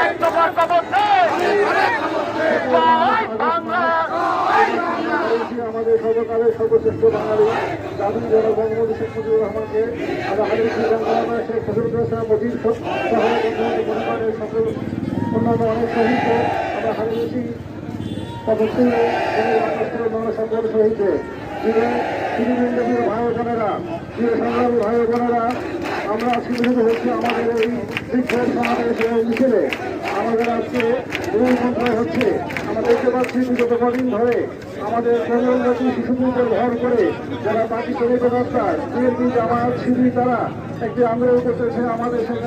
এক দফার খবর আমাদের সর্বকালের সর্বশ্রেষ্ঠ বাঙালি জাতির জনক বঙ্গবন্ধু শেখ মুজিবুর রহমানকে শেখ রহমান মজিদ সহ পরিবারের সকল অন্যান্য অনেক শহীদকে আমরা হারিয়েছি সকল শহীদকে প্রিয় সংগ্রামী ভাই বোনেরা আমরা আজকে মিলিত হচ্ছি আমাদের এই শিক্ষক আমাদের আজকে হচ্ছে দেখতে পাচ্ছি বিগত কদিন ধরে আমাদের প্রজন্মী শিশুদের ভর করে যারা বাকি শ্রমিক ব্যবস্থার বিএনপি জামাত শিবির তারা একটি আন্দোলন করতেছে আমাদের শেখ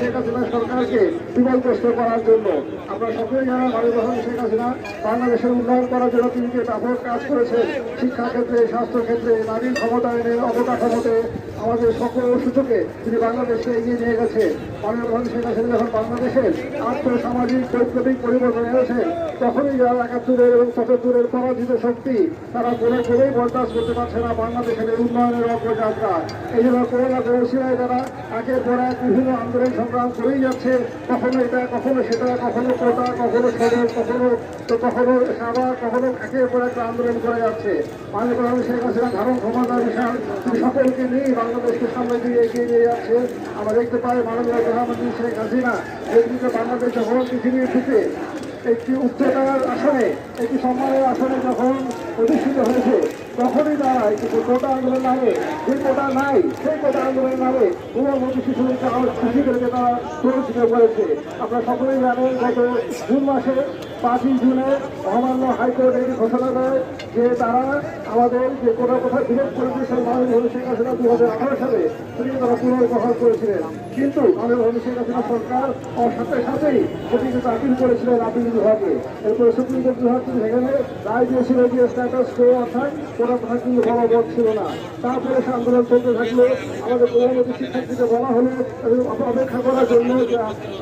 শেখ হাসিনা সরকারকে বিপদগ্রস্ত করার জন্য আমরা সকলেই জানা মাননীয় প্রধানমন্ত্রী শেখ হাসিনা বাংলাদেশের উন্নয়ন করার জন্য তিনি যে ব্যাপক কাজ করেছেন শিক্ষা ক্ষেত্রে স্বাস্থ্য ক্ষেত্রে নারীর ক্ষমতায়নে অবকাঠামোতে আমাদের সকল সূচকে তিনি বাংলাদেশকে এগিয়ে নিয়ে গেছে মাননীয় শেখ হাসিনা যখন বাংলাদেশের আর্থসামাজিক বৈপ্লবিক পরিবর্তন এনেছেন তখনই যারা একাত্তরের এবং পঁচাত্তরের পরাজিত শক্তি, তারা কোনো করেই বরদাস্ত করতে পারছে না বাংলাদেশের উন্নয়নের অগ্রযাত্রা এই জন্য কোনো না তারা, একের পর এক বিভিন্ন আন্দোলন সংগ্রাম করেই যাচ্ছে। কখনো এটা, কখনো সেটা, কখনো কোটা, কখনো সড়ক কখনো তো কখনো সাবা, কখনো একের পর একটা আন্দোলন করে যাচ্ছে। মাননীয় প্রধানমন্ত্রী শেখ হাসিনা, ধারণ ক্ষমতা তিনি সকলকে নিয়ে বাংলাদেশকে সামনে দিয়ে এগিয়ে নিয়ে যাচ্ছে। আমরা দেখতে পাই মাননীয় প্রধানমন্ত্রী শেখ হাসিনা একদিকে বাংলাদেশ যখন পৃথিবীর দিকে একটি উচ্চতার আসনে, একটি সম্মানের আসনে যখন প্রতিষ্ঠিত হয়েছে, তখনই তারা একটি কোটা আন্দোলন নামে, যে কোটা নাই, সেই কোটা আন্দোলনের নামে পূর্ববর্তী শিশুদেরকে আমার শিশুদেরকে তারা প্ররোচিত করেছে। আপনারা সকলেই জানেন গত জুন মাসে পাঁচই জুনে মহামান্য হাইকোর্ট এটি ঘোষণা দেয় যে তারা আমাদের যে কোটা কথা বিরোধ করে দিয়েছেন মাননীয় শেখ হাসিনা দু হাজার আঠারো সালে, তিনি তারা পুনর্বহাল করেছিলেন। কিন্তু মাননীয় শেখ হাসিনা সরকার সাথে সাথেই সেটি কিন্তু আপিল করেছিলেন আপিল বিভাগে। এরপরে সুপ্রিম কোর্ট বিভাগ কিন্তু সেখানে রায় দিয়েছিল যে স্ট্যাটাস কো অর্থাৎ কোটা কথা কিন্তু বলবৎ ছিল না। তারপরে সে আন্দোলন চলতে থাকল আমাদের প্রধানমন্ত্রী শিক্ষার্থীকে বলা হলো অপেক্ষা করার জন্য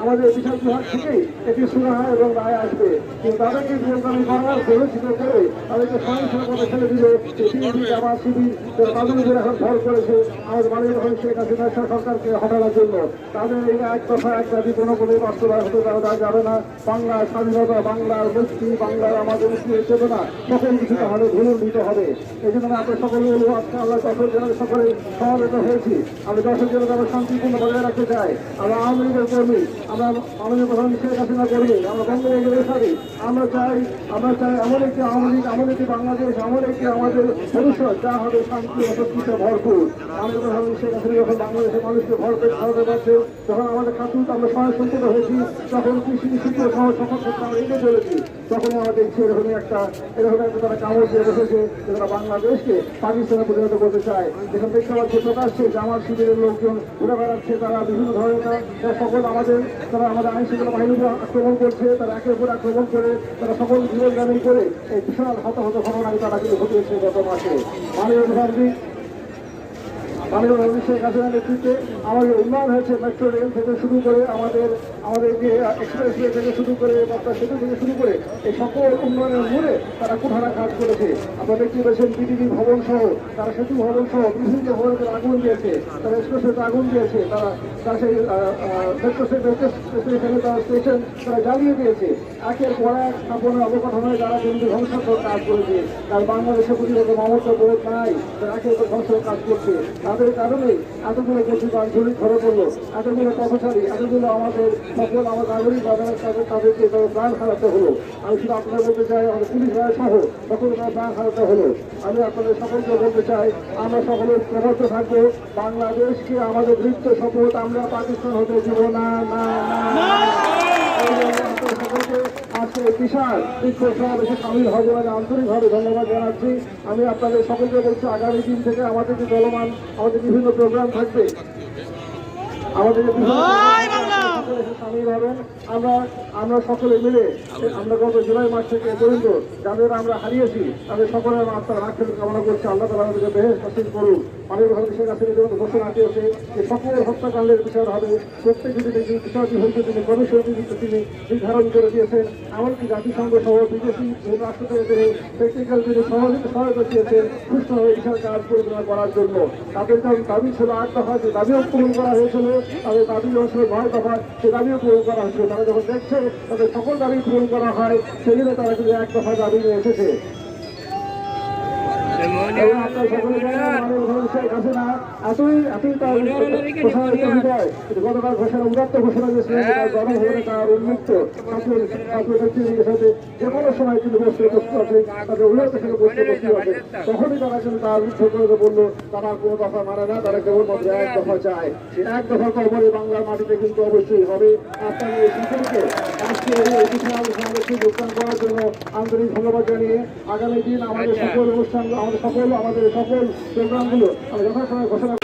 আমাদের বিচার বিভাগ থেকেই এটি শোনা হয় এবং রায় আসবে। কিন্তু তাদেরকে বিরোধী করার বিরোধিত করে তাদেরকে মধ্যে ফেলে দিল বিএনপি জামাত শিবির তাদের করেছে আমাদের মাননীয় প্রধান শেখ সরকারকে হটানোর জন্য তাদের এই এক দফা এক কোনো কোনো বাস্তবায়ন যাবে না বাংলার বাংলার মুক্তি বাংলার আমাদের মুক্তির চেতনা সকল কিছু তাহলে ভুলুণ্ঠিত হবে এই জন্য আমরা সকলে আমরা দর্শক জেলার সকলে সমাবেত হয়েছি আমরা দর্শক জেলা আমরা শান্তিপূর্ণ বজায় রাখতে চাই, আমরা আওয়ামী লীগের কর্মী আমরা মাননীয় প্রধান শেখ হাসিনা কর্মী আমরা বঙ্গবন্ধুর সাথী আমরা চাই আমরা চাই এমন একটি আওয়ামী লীগ এমন বাংলাদেশ এমন একটি আমাদের ভবিষ্যৎ যা হবে শান্তি শক্তিতে ভরপুর। আমাদের প্রধান শেখ হাসিনা যখন বাংলাদেশের মানুষকে ভর করে খাওয়াতে পারছে যখন আমাদের খাতুন, আমরা স্বয়ং সম্পূর্ণ হয়েছি, তখন কৃষি শিল্প সহ সকল ক্ষেত্রে আমরা এগিয়ে চলেছি তখনই আমরা দেখছি এরকমই একটা, এরকম একটা তারা কামড় দিয়ে বসেছে যে তারা বাংলাদেশকে পাকিস্তানে পরিণত করতে চায়। যেখানে দেখতে পাচ্ছি, প্রকাশ্যে জামাত শিবিরের লোকজন ঘুরে বেড়াচ্ছে, তারা বিভিন্ন ধরনের তারা- সকল আমাদের, তারা আমাদের আইন শৃঙ্খলা বাহিনীকে আক্রমণ করছে, তারা একের উপর আক্রমণ করে, তারা সকল বিরোধী করে এই বিশাল হতাহত ঘটনাকে তারা কিন্তু ঘটিয়েছে গত মাসে। মাননীয় মাননীয় মোদী শেখ হাসিনার নেতৃত্বে আমাদের উন্নয়ন হয়েছে মেট্রো রেল থেকে শুরু করে আমাদের আমাদের যে এক্সপ্রেস ওয়ে থেকে শুরু করে বাপ্তা সেতু থেকে শুরু করে এই সকল উন্নয়নের মূলে তারা কুঠারা কাজ করেছে। আপনারা দেখতে পেয়েছেন বিডিবি ভবন সহ, তারা সেতু ভবন সহ বিভিন্ন ভবনকে আগুন দিয়েছে, তারা এক্সপ্রেসওয়েতে আগুন দিয়েছে, তারা তারা সেই মেট্রো স্টেশনে তারা স্টেশন তারা জ্বালিয়ে দিয়েছে। একের পর এক স্থাপনা অবকাঠামোয় যারা কিন্তু ধ্বংসাত্মক কাজ করেছে, তার বাংলাদেশের প্রতি যত মমতা বোধ নাই, তারা একের পর ধ্বংস কাজ করছে। তাদের কারণে এতগুলো প্রতিভা আঞ্চলিক ধরে পড়ল এতগুলো কর্মচারী এতগুলো আমাদের সকল আমার নাগরিক বাজারের তাদের তাদেরকে তাদের প্রাণ হারাতে হলো। আমি শুধু আপনাদের বলতে চাই আমাদের পুলিশ ভাই সহ সকল তার প্রাণ হারাতে হলো। আমি আপনাদের সকলকে বলতে চাই আমরা সকলে প্রবর্ত থাকব। বাংলাদেশকে আমাদের বৃত্ত শপথ আমরা পাকিস্তান হতে দিব না না না এই জন্য আপনাদের সকলকে আজকে বিশাল বিক্ষোভ সমাবেশে সামিল হব আমি আন্তরিকভাবে ধন্যবাদ জানাচ্ছি। আমি আপনাদের সকলকে বলছি, আগামী দিন থেকে আমাদের যে চলমান, আমাদের বিভিন্ন প্রোগ্রাম থাকবে, আমাদের সকলে সামিল হবেন। আমরা আমরা সকলে মিলে আমরা গত জুলাই মাস থেকে পর্যন্ত যাদের আমরা হারিয়েছি, তাদের সকলের আত্মার রাখতে কামনা করছি। আল্লাহ তালা আমাদেরকে বেহেস হাসিল করুন মাননীয় প্রধানমন্ত্রী শেখ হাসিনা যেমন ঘোষণা দিয়েছে যে সকল হত্যাকাণ্ডের বিচার হবে। প্রত্যেক যদি যে বিষয়টি হয়েছে, তিনি কমিশন তিনি নির্ধারণ করে দিয়েছেন। এমনকি জাতিসংঘ সহ বিদেশি রাষ্ট্রপতি টেকনিক্যাল যিনি সহযোগিতা, সহায়তা দিয়েছেন সুষ্ঠুভাবে বিচার কাজ পরিচালনা করার জন্য। তাদের যেমন দাবি ছিল আট দফা, যে দাবিও পূরণ করা হয়েছিল, তাদের দাবি হয়েছিল নয় দফা। সে দাবিও পূরণ করা হচ্ছে তারা যখন দেখছে তাদের সকল দাবি পূরণ করা হয় সেগুলো তারা কিন্তু এক দফা দাবি নিয়ে এসেছে। গতকাল ঘোষণা উদাত্ত ঘোষণা দিয়েছিলেন তার গরম হবে তার উন্মুক্ত ছাত্র ছাত্র নেতৃত্বের সাথে যে কোনো সময় কিন্তু বসতে প্রস্তুত আছে তাদের উন্নত সাথে বসতে প্রস্তুত আছে তখনই তারা কিন্তু তার উদ্ধ করে বলল তারা কোনো দফা মানে না তারা কেবলমাত্র এক দফা চায় এক দফা কর্মরে বাংলার মাটিতে কিন্তু অবশ্যই হবে আপনাদের এই সকলকে আজকে এই যোগদান করার জন্য আন্তরিক ধন্যবাদ জানিয়ে আগামী দিন আমাদের সকল অনুষ্ঠান সকল আমাদের সকল প্রোগ্রামগুলো আমরা যথাসময়ে ঘোষণা